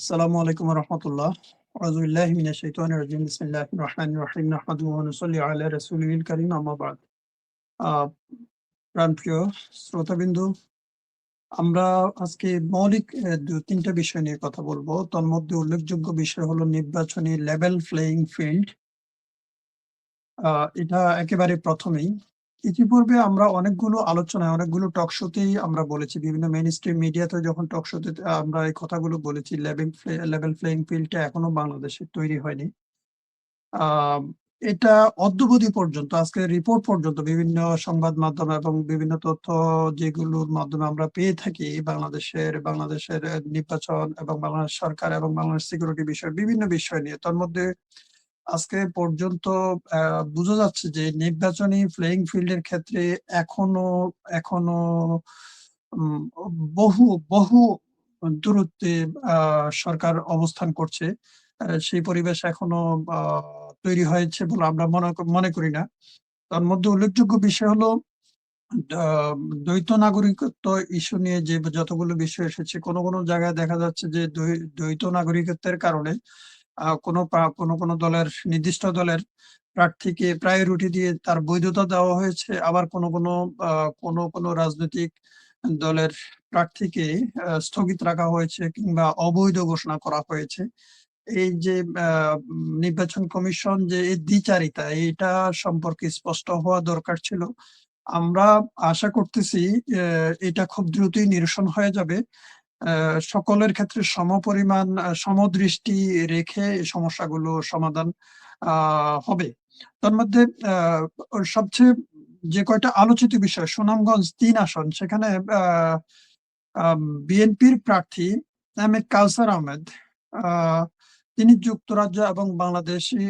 আসসালামু আলাইকুম রহমতুল্লাহ আউযুবিল্লাহি মিনাশ শাইতানির রাজিম বিসমিল্লাহির রহমানির রহিম নাহমাদুহু শ্রোতাবিন্দু, আমরা আজকে মৌলিক দু, তিনটা বিষয় নিয়ে কথা বলব। তন্মধ্যে উল্লেখযোগ্য বিষয় হলো নির্বাচনী লেভেল প্লেইং ফিল্ড এটা একেবারে প্রথমেই। ইতিপূর্বে আমরা অনেকগুলো আলোচনায়, অনেকগুলো টক শোতেই আমরা বলেছি, বিভিন্ন মেইন স্ট্রিম মিডিয়াতে যখন টক শোতে আমরা এই কথাগুলো বলেছি লেভেল লেভেল প্লেইং ফিল্ডটা এখনও বাংলাদেশে তৈরি হয়নি। এটা অদ্যবধি পর্যন্ত, আজকে রিপোর্ট পর্যন্ত বিভিন্ন সংবাদ মাধ্যম এবং বিভিন্ন তথ্য যেগুলোর মাধ্যমে আমরা পেয়ে থাকি, বাংলাদেশের বাংলাদেশের নির্বাচন এবং বাংলাদেশ সরকার এবং বাংলাদেশ সিকিউরিটি বিষয় বিভিন্ন বিষয় নিয়ে, তার মধ্যে আজকে পর্যন্ত বোঝা যাচ্ছে যে নির্বাচনী প্লেইং ফিল্ডের ক্ষেত্রে এখনও এখনও বহু বহু দূরত্বে সরকার অবস্থান করছে। সেই পরিবেশ এখনও তৈরি হয়েছে বলে আমরা মনে করি না। তার মধ্যে উল্লেখযোগ্য বিষয় হলো দ্বৈত নাগরিকত্ব ইস্যু নিয়ে যে যতগুলো বিষয় এসেছে, কোনো কোনো জায়গায় দেখা যাচ্ছে যে দ্বৈ- দ্বৈত নাগরিকত্বের কারণে কোনো কোনো কোনো দলের নির্দিষ্ট দলের প্রার্থীকে প্রায়োরিটি দিয়ে তার বৈধতা দেওয়া হয়েছে। আবার কোনো কোনো কোনো কোনো রাজনৈতিক দলের প্রার্থীকে স্থগিত রাখা হয়েছে কিংবা অবৈধ ঘোষণা করা হয়েছে। এই যে নির্বাচন কমিশন যে দ্বিচারিতা, এটা সম্পর্কে স্পষ্ট হওয়া দরকার ছিল। আমরা আশা করতেছি এটা খুব দ্রুতই নিরসন হয়ে যাবে। সকলের ক্ষেত্রে সমপরিমাণ সমদৃষ্টি রেখে সমস্যাগুলো সমাধান হবে। তার মধ্যে সবচেয়ে যে কয়টা আলোচিত বিষয় সুনামগঞ্জ তিন আসন সেখানে বিএনপির প্রার্থী এম এ কাউসার আহমেদ আহ, তিনি যুক্তরাজ্য এবং বাংলাদেশি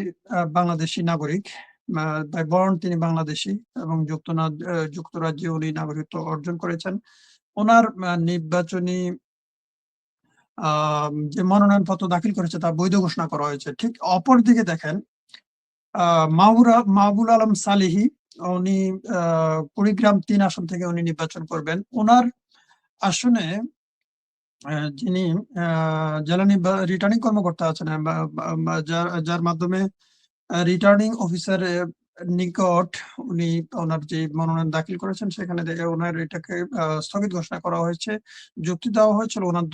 বাংলাদেশি নাগরিক বর্ণ তিনি বাংলাদেশি এবং যুক্তরাজ্য উনি নাগরিকত্ব অর্জন করেছেন। ওনার নির্বাচনী যে মনোনয়নপত্র দাখিল করেছে তা বৈধ ঘোষণা করা হয়েছে। ঠিক অপর দিকে দেখেন আহ, মাহবুরা মাহবুল আলম সালিহি উনি কুড়িগ্রাম তিন আসন থেকে উনি নির্বাচন করবেন। ওনার আসনে যিনি জেলা রিটার্নিং কর্মকর্তা আছেন যার মাধ্যমে রিটার্নিং অফিসার নিকট উনি ওনার যে মনোনয়ন দাখিল করেছেন সেখানে ওনার এটাকে স্থগিত ঘোষণা করা হয়েছে যুক্তি দেওয়া হয়েছিল ওনার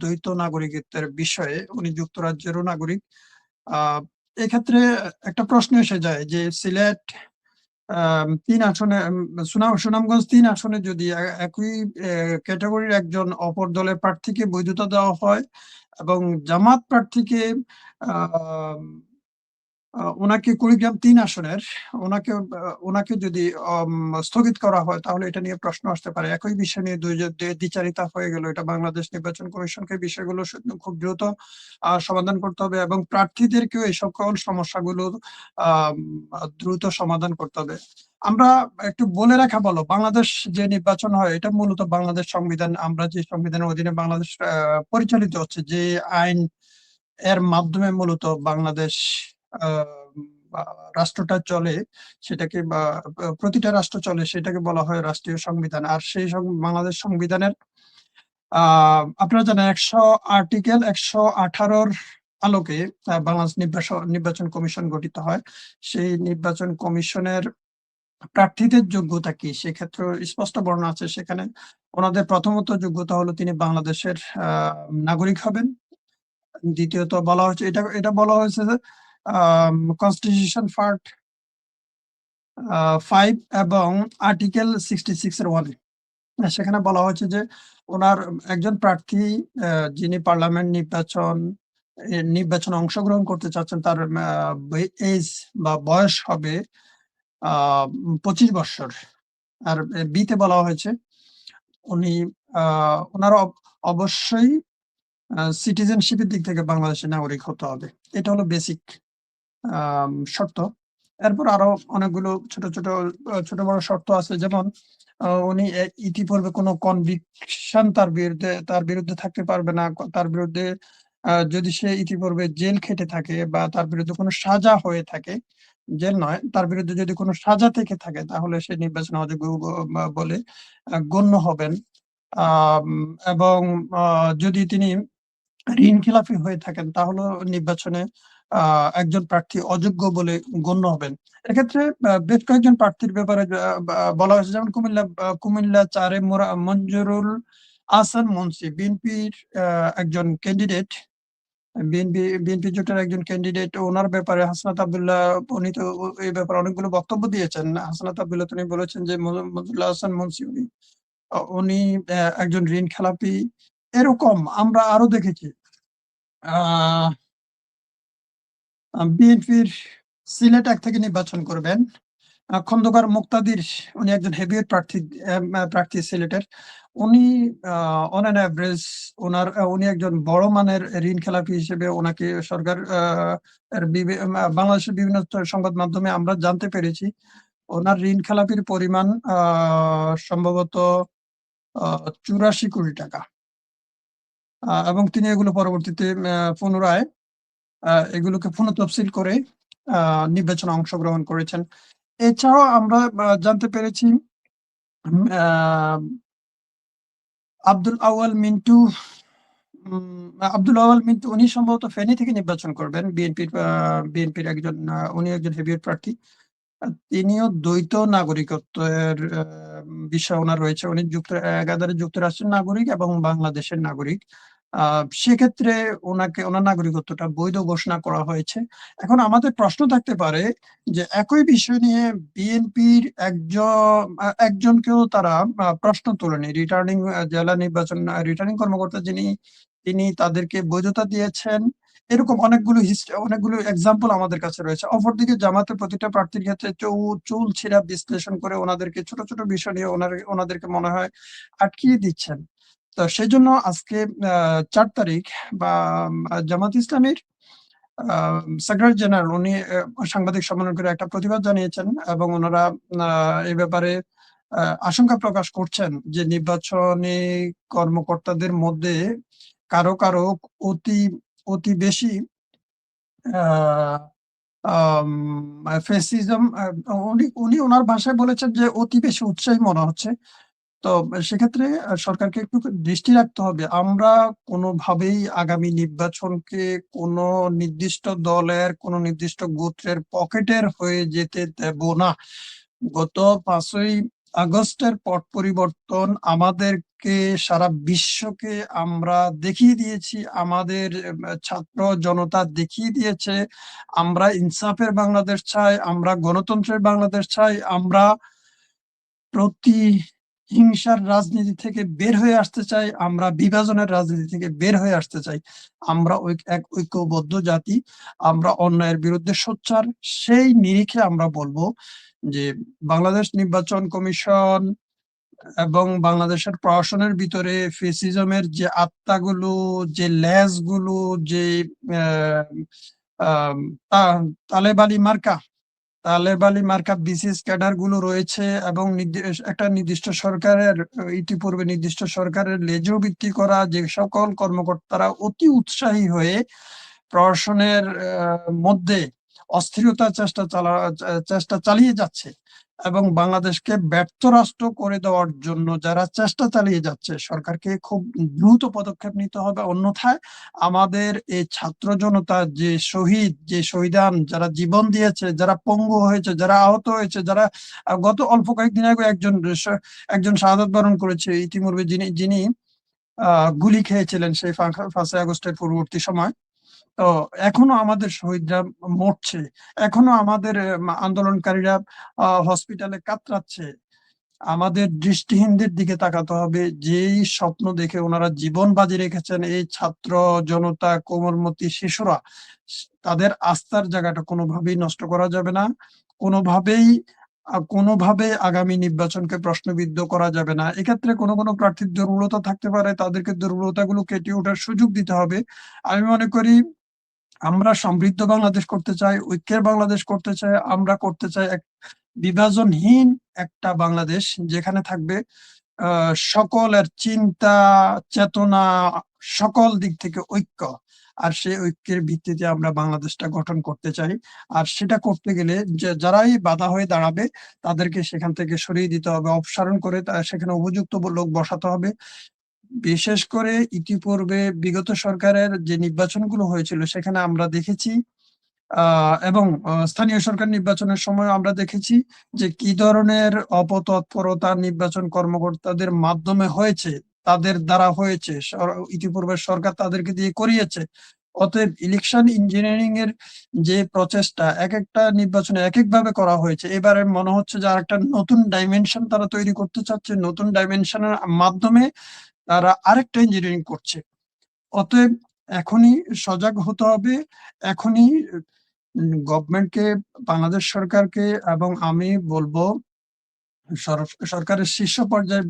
দ্বৈত নাগরিকত্বের বিষয়ে উনি যুক্তরাজ্যেরও নাগরিক। আহ এক্ষেত্রে একটা প্রশ্ন এসে যায় যে সিলেট তিন আসনে সুনাম সুনামগঞ্জ তিন আসনে যদি একই ক্যাটাগরির একজন অপর দলের প্রার্থীকে বৈধতা দেওয়া হয় এবং জামাত প্রার্থীকে আহ, ওনাকে কুড়িগ্রাম তিন আসনের, ওনাকে ওনাকে যদি স্থগিত করা হয়, তাহলে এটা নিয়ে প্রশ্ন আসতে পারে। একই বিষয় নিয়ে দুই দ্বিচারিতা হয়ে গেল। এটা বাংলাদেশ নির্বাচন কমিশনকে বিষয়গুলো খুব দ্রুত সমাধান করতে হবে এবং প্রার্থীদেরকেও এই সকল সমস্যাগুলো দ্রুত সমাধান করতে হবে। আমরা একটু বলে রাখা বলো বাংলাদেশ যে নির্বাচন হয়, এটা মূলত বাংলাদেশ সংবিধান, আমরা যে সংবিধানের অধীনে বাংলাদেশ পরিচালিত হচ্ছে, যে আইন এর মাধ্যমে মূলত বাংলাদেশ রাষ্ট্রটা চলে সেটাকে বা প্রতিটা রাষ্ট্র চলে সেটাকে বলা হয় রাষ্ট্রীয় সংবিধান। আর সেই বাংলাদেশ সংবিধানের আপনারা জানেন একশো আর্টিকেল একশো আঠারোর আলোকে বাংলাদেশ নির্বাচন নির্বাচন কমিশন গঠিত হয়। সেই নির্বাচন কমিশনের প্রার্থীদের যোগ্যতা কি? সেক্ষেত্রে স্পষ্ট বর্ণনা আছে সেখানে। ওনাদের প্রথমত যোগ্যতা হলো তিনি বাংলাদেশের নাগরিক হবেন। দ্বিতীয়ত বলা হয়েছে, এটা এটা বলা হয়েছে যে কনস্টিটিউশন পার্ট ফাইভ এবং আর্টিকেল সিক্সটি সিক্স এর ওয়ানে সেখানে বলা হয়েছে যে ওনার একজন প্রার্থী যিনি পার্লামেন্ট নির্বাচন নির্বাচনে অংশগ্রহণ করতে চাচ্ছেন, তার এজ বা বয়স হবে পঁচিশ বছর। আর বিতে বলা হয়েছে, উনি ওনার অব- অবশ্যই সিটিজেনশিপের দিক থেকে বাংলাদেশের নাগরিক হতে হবে। এটা হলো বেসিক শর্ত। এরপর আরও অনেকগুলো ছোট ছোট ছোট বড় শর্ত আছে। যেমন উনি ইতিপূর্বে কোনো কনভিকশন তার বিরুদ্ধে তার বিরুদ্ধে থাকতে পারবে না। তার বিরুদ্ধে যদি সে ইতিপূর্বে জেল খেটে থাকে বা তার বিরুদ্ধে কোনো সাজা হয়ে থাকে, জেল নয়, তার বিরুদ্ধে যদি কোনো সাজা থেকে থাকে, তাহলে সে নির্বাচন অযোগ্য বলে গণ্য হবেন। এবং যদি তিনি ঋণ খেলাপি হয়ে থাকেন, তাহলেও নির্বাচনে একজন প্রার্থী অযোগ্য বলে গণ্য হবেন। এক্ষেত্রে বেশ কয়েকজন প্রার্থীর ব্যাপারে বলা হয়েছে, যেমন কুমিল্লা কুমিল্লা ৪ এ মোরা, মঞ্জুরুল আহসান মুন্সি, বিএনপির একজন ক্যান্ডিডেট বিএনপি জোটের একজন ক্যান্ডিডেট ওনার ব্যাপারে হাসনাত আব্দুল্লাহ উনি তো এই ব্যাপারে অনেকগুলো বক্তব্য দিয়েছেন। হাসনাত আব্দুল্লাহ তিনি বলেছেন যে, মজ, মঞ্জুরুল আহসান মুন্সি উনি উনি একজন ঋণ খেলাপি। এরকম আমরা আরও দেখেছি। আ আ বিএনপির সিলেট এক থেকে নির্বাচন করবেন। খন্দকার মুক্তাদির, উনি একজন হেভিওয়েট প্রার্থী প্রার্থী সিলেটের। উনি অন অ্যান এভারেজ উনার আ উনি একজন বড় মানের ঋণ খেলাপি হিসেবে ওনাকে সরকার বাংলাদেশের বিভিন্ন সংবাদ মাধ্যমে আমরা জানতে পেরেছি। ওনার ঋণ খেলাপির পরিমাণ সম্ভবত ৮৪ কোটি টাকা। এবং তিনি এগুলো পরবর্তীতে পুনরায় এগুলোকে পুনঃতফসিল করে নির্বাচনে অংশগ্রহণ করেছেন। এছাড়াও আমরা জানতে পেরেছি আব্দুল আউয়াল মিন্টু আব্দুল আউয়াল মিন্টু, উনি সম্ভবত ফেনী থেকে নির্বাচন করবেন। বিএনপির বিএনপির একজন উনি একজন হেভিওয়েট প্রার্থী। তিনিও দ্বৈত নাগরিকত্বের বিষয় উনার রয়েছে। উনি যুক্ত একাধারে যুক্তরাষ্ট্রের নাগরিক এবং বাংলাদেশের নাগরিক। সেক্ষেত্রে ওনাকে ওনার নাগরিকত্বটা বৈধ ঘোষণা করা হয়েছে। এখন আমাদের প্রশ্ন থাকতে পারে যে একই বিষয় নিয়ে বিএনপির একজন একজনকেও তারা প্রশ্ন তোলেনি। রিটার্নিং জেলা নির্বাচন রিটার্নিং কর্মকর্তা যিনি তিনি তাদেরকে বৈধতা দিয়েছেন। এরকম অনেকগুলো হিস্ট অনেকগুলো এক্সাম্পল আমাদের কাছে রয়েছে। অপরদিকে জামাতের প্রতিটা প্রার্থীর ক্ষেত্রে চৌ চুলচেরা বিশ্লেষণ করে ওনাদেরকে ছোট, ছোট বিষয় নিয়ে ওনার ওনাদেরকে মনে হয় আটকিয়ে দিচ্ছেন। তো সেই জন্য আজকে ৪ তারিখ বা জামাত ইসলামীর সেক্রেটারি জেনারেল উনি সাংবাদিক সম্মেলন করে একটা প্রতিবাদ জানিয়েছেন এবং উনারা আ এ ব্যাপারে আশঙ্কা প্রকাশ করছেন যে নির্বাচনী কর্মকর্তাদের মধ্যে কারও, কারও অতি, অতি বেশি ফ্যাসিজম উনি উনি উনার ভাষায় বলেছেন যে অতি বেশি উৎসাহী মনে হচ্ছে। তো সেক্ষেত্রে সরকারকে একটু দৃষ্টি রাখতে হবে। আমরা কোনোভাবেই আগামী নির্বাচনকে কোনো নির্দিষ্ট দলের, কোনো নির্দিষ্ট গোত্রের পকেটের হয়ে যেতে দেব না। গত পাঁচই আগস্টের পট পরিবর্তন আমাদেরকে সারা বিশ্বকে আমরা দেখিয়ে দিয়েছি। আমাদের ছাত্র জনতা দেখিয়ে দিয়েছে আমরা ইনসাফের বাংলাদেশ চাই, আমরা গণতন্ত্রের বাংলাদেশ চাই, আমরা প্রতিহিংসার রাজনীতি থেকে বের হয়ে আসতে চাই, আমরা বিভাজনের রাজনীতি থেকে বের হয়ে আসতে চাই। আমরা এক ঐক্যবদ্ধ জাতি। আমরা অন্যায়ের বিরুদ্ধে সোচ্চার। সেই নিরিখে আমরা বলব যে বাংলাদেশ নির্বাচন কমিশন এবং বাংলাদেশের প্রশাসনের ভিতরে ফ্যাসিজমের যে আত্মাগুলো, যে লেজগুলো, যে অ্যা আম তা তালেব মার্কা, তালেব আলী মার্কা বিসিএস ক্যাডারগুলো রয়েছে এবং একটা নির্দিষ্ট সরকারের ইতিপূর্বে নির্দিষ্ট সরকারের লেজও ভিত্তি করা, যে সকল কর্মকর্তারা অতি উৎসাহী হয়ে প্রশাসনের মধ্যে অস্থিরতা চেষ্টা চালা চেষ্টা চালিয়ে যাচ্ছে। এবং বাংলাদেশকে ব্যর্থ রাষ্ট্র করে দেওয়ার জন্য যারা চেষ্টা চালিয়ে যাচ্ছে সরকারকে খুব দ্রুত পদক্ষেপ নিতে হবে। অন্যথায় আমাদের এই ছাত্র জনতা যে শহীদ, যে শহীদান যারা জীবন দিয়েছে, যারা পঙ্গু হয়েছে, যারা আহত হয়েছে, যারা গত অল্প কয়েকদিন আগে একজন একজন শাহাদাত বরণ করেছে ইতিপূর্বে যিনি যিনি আ গুলি খেয়েছিলেন সেই ফা ৫ই আগস্টের পূর্ববর্তী সময়। তো এখনও আমাদের শহীদরা মরছে। এখনও আমাদের আন্দোলনকারীরা হসপিটালে কাতরাচ্ছে। আমাদের দৃষ্টিহীনদের দিকে তাকাতে হবে। যেই স্বপ্ন দেখে ওনারা জীবন বাজি রেখেছেন এই ছাত্র জনতা, কোমলমতি শিশুরা তাদের আস্থার জায়গাটা কোনোভাবেই নষ্ট করা যাবে না। কোনোভাবেই কোনোভাবে আগামী নির্বাচনকে প্রশ্নবিদ্ধ করা যাবে না। এক্ষেত্রে কোনো, কোনো প্রার্থীর দুর্বলতা থাকতে পারে। তাদেরকে দুর্বলতাগুলো কেটে ওঠার সুযোগ দিতে হবে। আমি মনে করি আমরা সমৃদ্ধ বাংলাদেশ করতে চাই, ঐক্যের বাংলাদেশ করতে চাই। আমরা করতে চাই এক বিভাজনহীন একটা বাংলাদেশ যেখানে থাকবে সকলের চিন্তা, চেতনা সকল দিক থেকে ঐক্য। আর সেই ঐক্যের ভিত্তিতে আমরা বাংলাদেশটা গঠন করতে চাই। আর সেটা করতে গেলে যারাই বাধা হয়ে দাঁড়াবে তাদেরকে সেখান থেকে সরিয়ে দিতে হবে। অপসারণ করে সেখানে উপযুক্ত লোক বসাতে হবে। বিশেষ করে ইতিপূর্বে বিগত সরকারের যে নির্বাচনগুলো হয়েছিল, সেখানে আমরা দেখেছি এবং স্থানীয় সরকার নির্বাচনের সময় আমরা দেখেছি যে কি ধরনের অপতৎপরতা নির্বাচন কর্মকর্তাদের মাধ্যমে হয়েছে, তাদের দ্বারা হয়েছে ইতিপূর্বে সরকার তাদেরকে দিয়ে করিয়েছে। অতএব ইলেকশন ইঞ্জিনিয়ারিং এর যে প্রচেষ্টা, এক একটা নির্বাচনে এক এক ভাবে করা হয়েছে। এবারে মনে হচ্ছে যে আরেকটা নতুন ডাইমেনশন তারা তৈরি করতে চাচ্ছে, নতুন ডাইমেনশনের মাধ্যমে তারা আরেকটা ইঞ্জিনিয়ারিং করছে। অতএব এখনই সজাগ হতে হবে, এখনই গভর্নমেন্টকে বাংলাদেশ সরকারকে এবং আমি বলব সরকারের শীর্ষ পর্যায়ে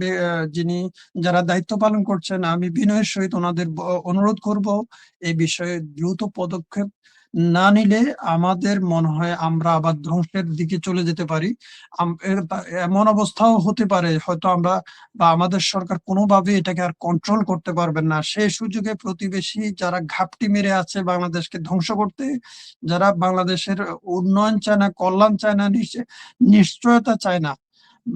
যিনি যারা দায়িত্ব পালন করছেন, আমি বিনয়ের সহিত ওনাদের অনুরোধ করব এই বিষয়ে দ্রুত পদক্ষেপ না নিলে আমাদের মনে হয় আমরা আবার ধ্বংসের দিকে চলে যেতে পারি। এমন অবস্থাও হতে পারে, হয়তো আমরা বা আমাদের সরকার কোনোভাবে এটাকে আর কন্ট্রোল করতে পারবেন না। সেই সুযোগে প্রতিবেশী যারা ঘাপটি মেরে আছে বাংলাদেশকে ধ্বংস করতে, যারা বাংলাদেশের উন্নয়ন চায় না, কল্যাণ চায় না, নিশ্চয়- নিশ্চয়তা চায় না,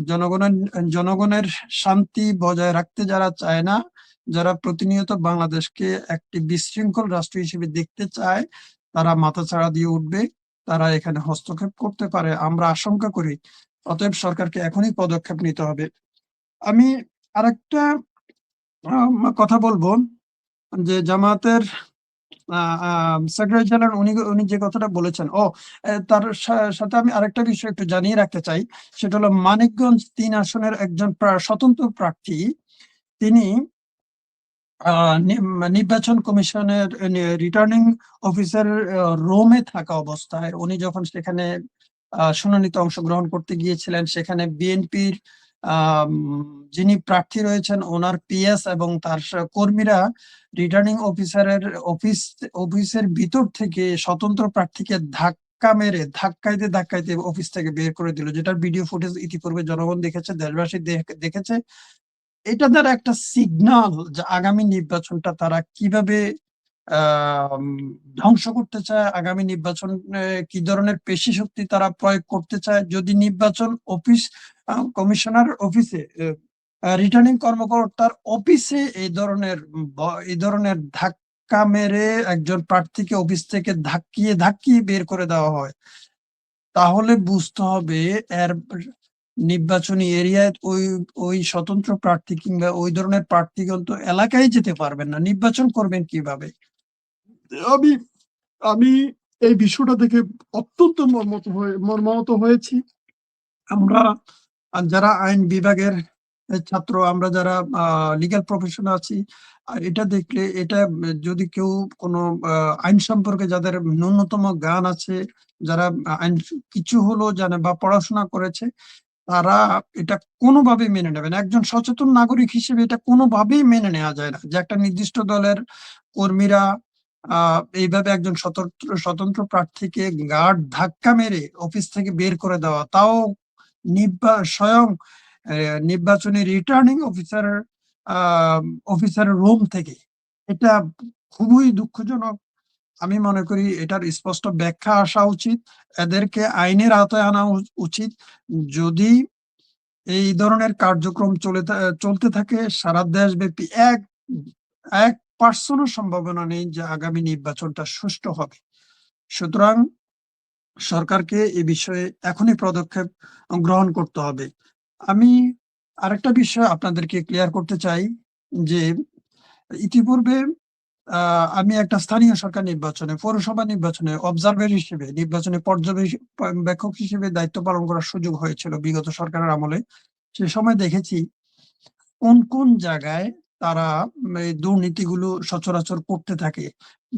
জনগণের জনগণের শান্তি বজায় রাখতে যারা চায় না, যারা প্রতিনিয়ত বাংলাদেশকে একটি বিশৃঙ্খল রাষ্ট্র হিসেবে দেখতে চায় তারা মাথাচাড়া দিয়ে উঠবে, তারা এখানে হস্তক্ষেপ করতে পারে, আমরা আশঙ্কা করি। অতএব সরকারকে এখনই পদক্ষেপ নিতে হবে। আমি আরেকটা কথা বলব যে জামাতের সেক্রেটারি জেনারেল উনি উনি যে কথাটা বলেছেন, ও তার সাথে আমি আরেকটা বিষয় একটু জানিয়ে রাখতে চাই। সেটা হলো মানিকগঞ্জ তিন আসনের একজন স্বতন্ত্র প্রার্থী, তিনি নির্বাচন কমিশনের রিটার্নিং অফিসার রোমে থাকা অবস্থায় উনি যখন সেখানে শুনানিতে অংশগ্রহণ করতে গিয়েছিলেন, সেখানে বিএনপির যিনি প্রার্থী রয়েছেন, ওনার পিএস এবং তার কর্মীরা রিটার্নিং অফিসারের অফিস অফিসের ভিতর থেকে স্বতন্ত্র প্রার্থীকে ধাক্কা মেরে, ধাক্কাইতে ধাক্কাইতে অফিস থেকে বের করে দিল, যেটার ভিডিও ফুটেজ ইতিপূর্বে জনগণ দেখেছে, দেশবাসী দেখেছে। এটা দ্বারা একটা সিগন্যাল যে আগামী নির্বাচনটা তারা কীভাবে ধ্বংস করতে চায়, আগামী নির্বাচন কি ধরনের পেশি শক্তি তারা প্রয়োগ করতে চায়। যদি নির্বাচন অফিস কমিশনার অফিসে রিটার্নিং কর্মকর্তার অফিসে এই ধরনের এই ধরনের ধাক্কা মেরে একজন প্রার্থীকে অফিস থেকে ধাক্কিয়ে ধাক্কিয়ে বের করে দেওয়া হয়, তাহলে বুঝতে হবে এর নির্বাচনী এরিয়ায় ওই ওই স্বতন্ত্র প্রার্থী কিংবা ওই ধরনের প্রার্থীগণ তো এলাকায় যেতে পারবেন না। নির্বাচন করবেন কীভাবে? আমি আমি এই বিষয়টা দেখে অত্যন্ত মর্মত হয়ে, মর্মাহত হয়েছি। আমরা, যারা আইন বিভাগের ছাত্র, আমরা যারা লিগ্যাল প্রফেশন আছি, আর এটা দেখলে, এটা যদি কেউ কোনো আইন সম্পর্কে যাদের ন্যূনতম জ্ঞান আছে, যারা আইন কিছু হলো জানে বা পড়াশোনা করেছে তারা এটা কোনোভাবে মেনে নেবে না। একজন সচেতন নাগরিক হিসেবে এটা কোনোভাবেই মেনে নেওয়া যায় না যে একটা নির্দিষ্ট দলের কর্মীরা এইভাবে একজন স্বতন্ত্র স্বতন্ত্র প্রার্থীকে গার্ড ধাক্কা মেরে অফিস থেকে বের করে দেওয়া, তাও স্বয়ং নির্বাচনী রিটার্নিং অফিসার অফিসার রুম থেকে, এটা খুবই দুঃখজনক আমি মনে করি এটার স্পষ্ট ব্যাখ্যা আসা উচিত। এদেরকে আইনের আওতায় আনা উচিত। যদি এই ধরনের কার্যক্রম চলে চলতে থাকে, সারা দেশব্যাপী এক এক পার্সেন্টও সম্ভাবনা নেই যে আগামী নির্বাচনটা সুষ্ঠু হবে। সুতরাং সরকারকে এ বিষয়ে এখনই পদক্ষেপ গ্রহণ করতে হবে। আমি আরেকটা বিষয় আপনাদেরকে ক্লিয়ার করতে চাই যে ইতিপূর্বে আমি একটা স্থানীয় সরকার নির্বাচনে, পৌরসভা নির্বাচনে অবজারভার হিসেবে, নির্বাচনে পর্যবেক্ষক হিসেবে দায়িত্ব পালন করার সুযোগ হয়েছিল বিগত সরকারের আমলে। সে সময় দেখেছি কোন কোন জায়গায় তারা দুর্নীতিগুলো সচরাচর করতে থাকে।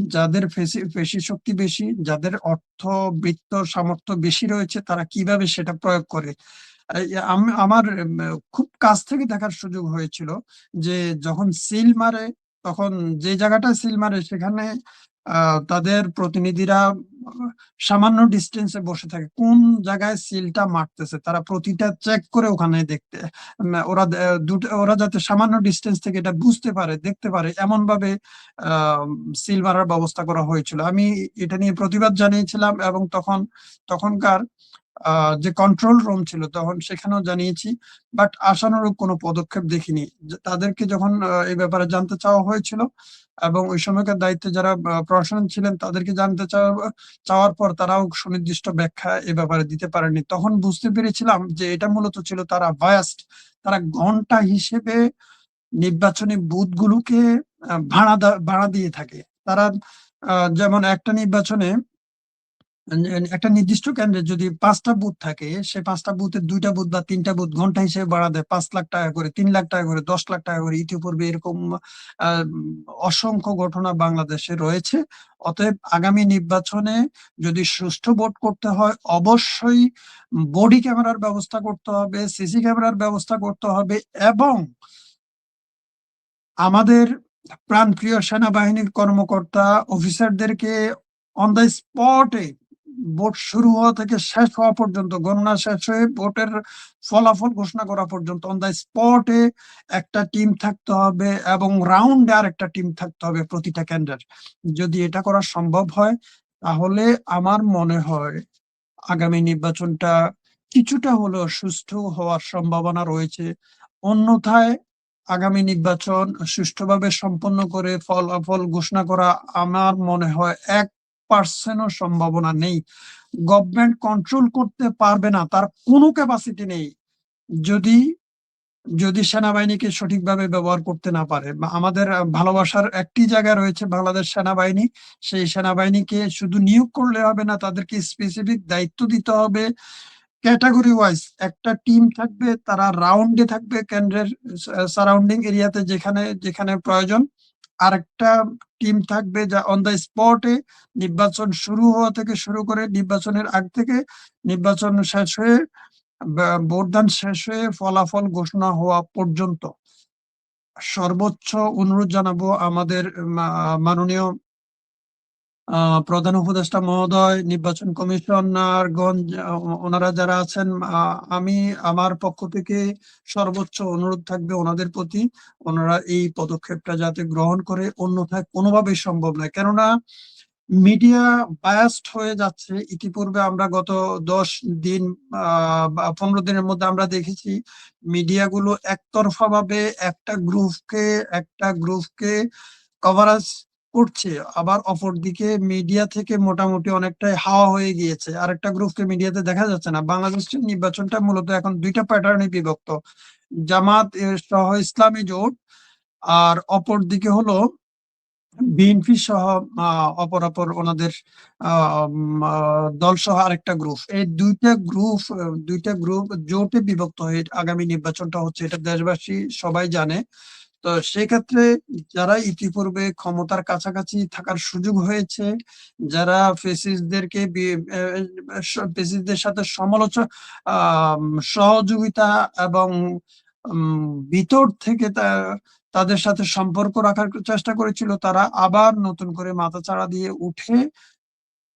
যাদের পেশি শক্তি বেশি, যাদের অর্থ, বৃত্ত সামর্থ্য বেশি রয়েছে, তারা কীভাবে সেটা প্রয়োগ করে? আম- আমার খুব কাছ থেকে দেখার সুযোগ হয়েছিল যে যখন সিল মারে তখন যে জায়গাটা সিল মারে সেখানে তাদের প্রতিনিধিরা সামান্য ডিস্টেন্সে বসে থাকে। কোন জায়গায় সিলটা মারতেছে? তারা প্রতিটা চেক করে ওখানে দেখতে ওরা দুটো, ওরা যাতে সামান্য ডিস্টেন্স থেকে এটা বুঝতে পারে, দেখতে পারে এমন ভাবে সিল মারার ব্যবস্থা করা হয়েছিল। আমি এটা নিয়ে প্রতিবাদ জানিয়েছিলাম এবং তখন, তখনকার যে কন্ট্রোল রুম ছিল, তখন সেখানেও জানিয়েছি বাট আশানুরূপ কোনো পদক্ষেপ দেখিনি। তাদেরকে যখন এই ব্যাপারে জানতে চাওয়া হয়েছিল এবং ওই সময়কার দায়িত্বে যারা প্রশাসন ছিলেন, তাদেরকে জানতে চাওয়া, চাওয়ার পর তারাও সুনির্দিষ্ট ব্যাখ্যা এ ব্যাপারে দিতে পারেনি তখন বুঝতে পেরেছিলাম যে এটা মূলত ছিল তারা বায়াস্ট তারা ঘণ্টা হিসেবে নির্বাচনী বুথগুলোকে ভাড়া ভাড়া দিয়ে থাকে। তারা যেমন একটা নির্বাচনে একটা নির্দিষ্ট কেন্দ্রে যদি পাঁচটা বুথ থাকে, সে পাঁচটা বুথের দুইটা বুথ বা তিনটা বুথ ঘণ্টা হিসেবে ভাড়া দেয়। পাঁচ লাখ টাকা করে, তিন লাখ টাকা করে, দশ লাখ টাকা করে। ইতিপূর্বে এরকম অসংখ্য ঘটনা বাংলাদেশে রয়েছে। অতএব আগামী নির্বাচনে যদি সুষ্ঠু ভোট করতে হয়, অবশ্যই বডি ক্যামেরার ব্যবস্থা করতে হবে, সিসি ক্যামেরার ব্যবস্থা করতে হবে এবং আমাদের প্রাণপ্রিয় সেনাবাহিনীর কর্মকর্তা, অফিসারদেরকে অন দ্য স্পটে ভোট শুরু হওয়া থেকে শেষ হওয়া পর্যন্ত, গণনা শেষ হয়ে ভোটের ফলাফল ঘোষণা করা পর্যন্ত অন দ্য স্পটে একটা টিম থাকতে হবে এবং রাউন্ডে আর একটা টিম থাকতে হবে প্রতিটা কেন্দ্রের যদি এটা করা সম্ভব হয়, তাহলে আমার মনে হয় আগামী নির্বাচনটা কিছুটা হলেও সুষ্ঠু হওয়ার সম্ভাবনা রয়েছে। অন্যথায় আগামী নির্বাচন সুষ্ঠুভাবে সম্পন্ন করে ফলাফল ঘোষণা করা আমার মনে হয় এক পার্সেন্টও সম্ভাবনা নেই। গভর্নমেন্ট কন্ট্রোল করতে পারবে না, তার কোনো ক্যাপাসিটি নেই। যদি যদি সেনাবাহিনীকে সঠিকভাবে ব্যবহার করতে না পারে আমাদের ভালোবাসার একটি জায়গা রয়েছে বাংলাদেশ সেনাবাহিনী, সেই সেনাবাহিনীকে শুধু নিয়োগ করলে হবে না, তাদেরকে স্পেসিফিক দায়িত্ব দিতে হবে। ক্যাটাগরি ওয়াইজ একটা টিম থাকবে, তারা রাউন্ডে থাকবে কেন্দ্রের সারাউন্ডিং এরিয়াতে যেখানে যেখানে প্রয়োজন। আরেকটা টিম থাকবে যা অন দ্য স্পটে নির্বাচন শুরু হওয়া থেকে শুরু করে নির্বাচনের আগ থেকে নির্বাচন শেষ হয়ে ভোটদান শেষ হয়ে ফলাফল ঘোষণা হওয়া পর্যন্ত। সর্বোচ্চ অনুরোধ জানাব আমাদের মাননীয় প্রধান উপদেষ্টা মহোদয় নির্বাচন কমিশনার গঞ্জ ওনারা যারা আছেন আমি আমার পক্ষ থেকে সর্বোচ্চ অনুরোধ থাকবে ওনাদের প্রতি। ওনারা এই পদক্ষেপটা যাতে গ্রহণ করে অন্যথায় কোনোভাবেই সম্ভব নয়। কেননা মিডিয়া বায়াস্ট হয়ে যাচ্ছে। ইতিপূর্বে আমরা গত দশ দিন আহ, পনেরো দিনের মধ্যে আমরা দেখেছি মিডিয়াগুলো একতরফা ভাবে একটা গ্রুপকে একটা গ্রুপকে কভারেজ করছে। আবার অপরদিকে মিডিয়া থেকে মোটামুটি অনেকটাই হাওয়া হয়ে গিয়েছে। আরেকটা গ্রুপকে মিডিয়াতে দেখা যাচ্ছে না। বাংলাদেশের নির্বাচনটা মূলত এখন দুইটা প্যাটার্নে বিভক্ত। জামাত সহ ইসলামী জোট আর অপর দিকে হলো বিএনপি সহ অপর অপর ওনাদের দল সহ আরেকটা গ্রুপ এই দুইটা গ্রুপ দুইটা গ্রুপ জোটে বিভক্ত হয়ে আগামী নির্বাচনটা হচ্ছে, এটা দেশবাসী সবাই জানে। তো সেক্ষেত্রে যারা ইতিপূর্বে ক্ষমতার কাছাকাছি থাকার সুযোগ হয়েছে, যারা ফেসিসদেরকে ফেসিসদের সাথে সমালোচনা সহযোগিতা এবং ভিতর থেকে তাদের সাথে সম্পর্ক রাখার চেষ্টা করেছিল, তারা আবার নতুন করে মাথাচাড়া দিয়ে উঠে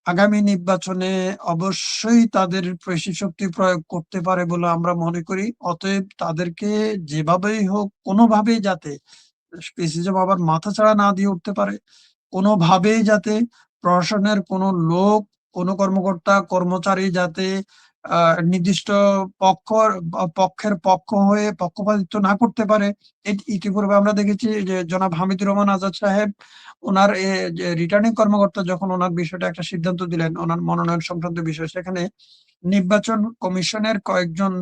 আগামী নির্বাচনে অবশ্যই তাদের পেশি শক্তি প্রয়োগ করতে পারে বলে আমরা মনে করি। অতএব তাদেরকে যেভাবেই হোক, কোনোভাবেই যাতে স্পেসিজম আবার মাথাচাড়া না দিয়ে উঠতে পারে, কোনোভাবেই যাতে প্রশাসনের কোনো লোক, কোনো কর্মকর্তা, কর্মচারী যাতে নির্দিষ্ট পক্ষ পক্ষের পক্ষ হয়ে পক্ষপাতিত্ব না করতে পারে। ইতিপূর্বে আমরা দেখেছি যে জনাব হামিদুর রহমান আজাদ সাহেব ওনার রিটার্নিং কর্মকর্তা যখন ওনার বিষয়টা একটা সিদ্ধান্ত দিলেন, ওনার মনোনয়ন সংক্রান্ত বিষয়, সেখানে নির্বাচন কমিশনের কয়েকজন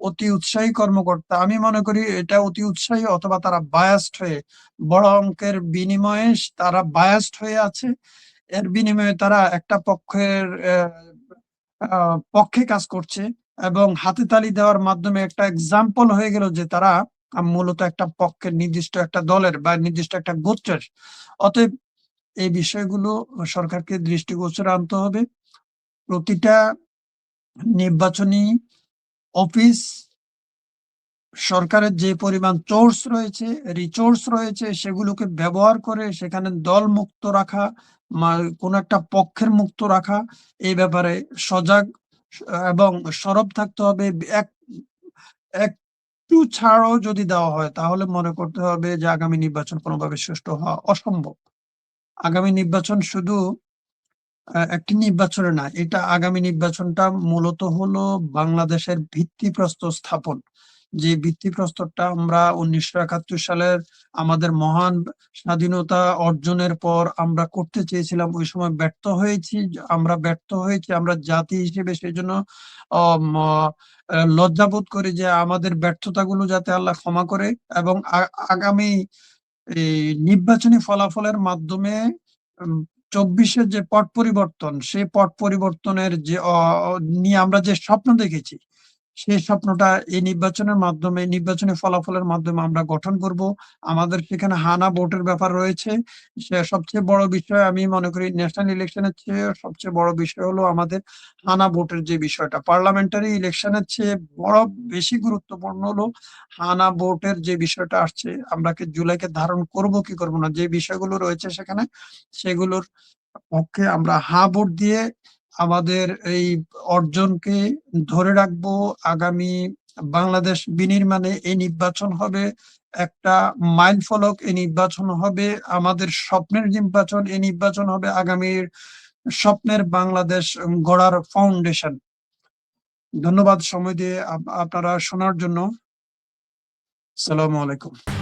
অতি উৎসাহী কর্মকর্তা, আমি মনে করি এটা অতি উৎসাহী অথবা তারা বায়াস্ট হয়ে, বড় অঙ্কের বিনিময়ে তারা বায়াস্ট হয়ে আছে। এর বিনিময়ে তারা একটা পক্ষের পক্ষে কাজ করছে এবং হাতে তালি দেওয়ার মাধ্যমে একটা এক্সাম্পল হয়ে গেল যে তারা মূলত একটা পক্ষের নির্দিষ্ট একটা দলের বা নির্দিষ্ট একটা গোত্রের অতএব এই বিষয়গুলো সরকারকে দৃষ্টিগোচরে আনতে হবে। প্রতিটা নির্বাচনী অফিস সরকারের যে পরিমাণ সোর্স রয়েছে রিসোর্স রয়েছে, সেগুলোকে ব্যবহার করে সেখানে দল মুক্ত রাখা কোন একটা পক্ষের মুক্ত রাখা, এই ব্যাপারে সজাগ, এবং সরব থাকতে হবে এক, একটু ছাড়ও যদি দেওয়া হয়, তাহলে মনে করতে হবে যে আগামী নির্বাচন কোনোভাবে সুষ্ঠু হওয়া অসম্ভব আগামী নির্বাচন শুধু একটি নির্বাচনে না। এটা আগামী নির্বাচনটা মূলত হলো বাংলাদেশের ভিত্তিপ্রস্তর স্থাপন। যে ভিত্তিপ্রস্তরটা আমরা ১৯৭১ সালের আমাদের মহান স্বাধীনতা অর্জনের পর আমরা করতে চেয়েছিলাম। ওই সময় ব্যর্থ হয়েছি। আমরা ব্যর্থ হয়েছি। আমরা জাতি হিসেবে অম আ লজ্জাবোধ করি যে আমাদের ব্যর্থতাগুলো যাতে আল্লাহ ক্ষমা করে এবং আগামী নির্বাচনী ফলাফলের মাধ্যমে ২৪ যে পট পরিবর্তন, সেই পট পরিবর্তনের যে নিয়ে আমরা যে স্বপ্ন দেখেছি, সেই স্বপ্নটা এই নির্বাচনের মাধ্যমে নির্বাচনী ফলাফলের মাধ্যমে আমরা গঠন করব। আমাদের সেখানে হানা ভোটের ব্যাপার রয়েছে। সবচেয়ে বড় বিষয় আমি মনে করি ন্যাশনাল ইলেকশনের চেয়ে সবচেয়ে বড় বিষয় হলো আমাদের হানা ভোটের যে বিষয়টা। পার্লামেন্টারি ইলেকশনের চেয়ে বড় বেশি গুরুত্বপূর্ণ হলো হানা ভোটের যে বিষয়টা আসছে, আমরা কি জুলাইকে ধারণ করব কি করব না? যে বিষয়গুলো রয়েছে সেখানে সেগুলোর পক্ষে আমরা হা ভোট দিয়ে আমাদের এই অর্জনকে ধরে রাখব। আগামী বাংলাদেশ বিনির্মাণে এই নির্বাচন হবে, একটা মাইল ফলক এই নির্বাচন হবে, আমাদের স্বপ্নের নির্বাচন। এই নির্বাচন হবে, আগামীর স্বপ্নের বাংলাদেশ গড়ার ফাউন্ডেশন। ধন্যবাদ সময় দিয়ে আপ, আপনারা শোনার জন্য। আসসালামু আলাইকুম।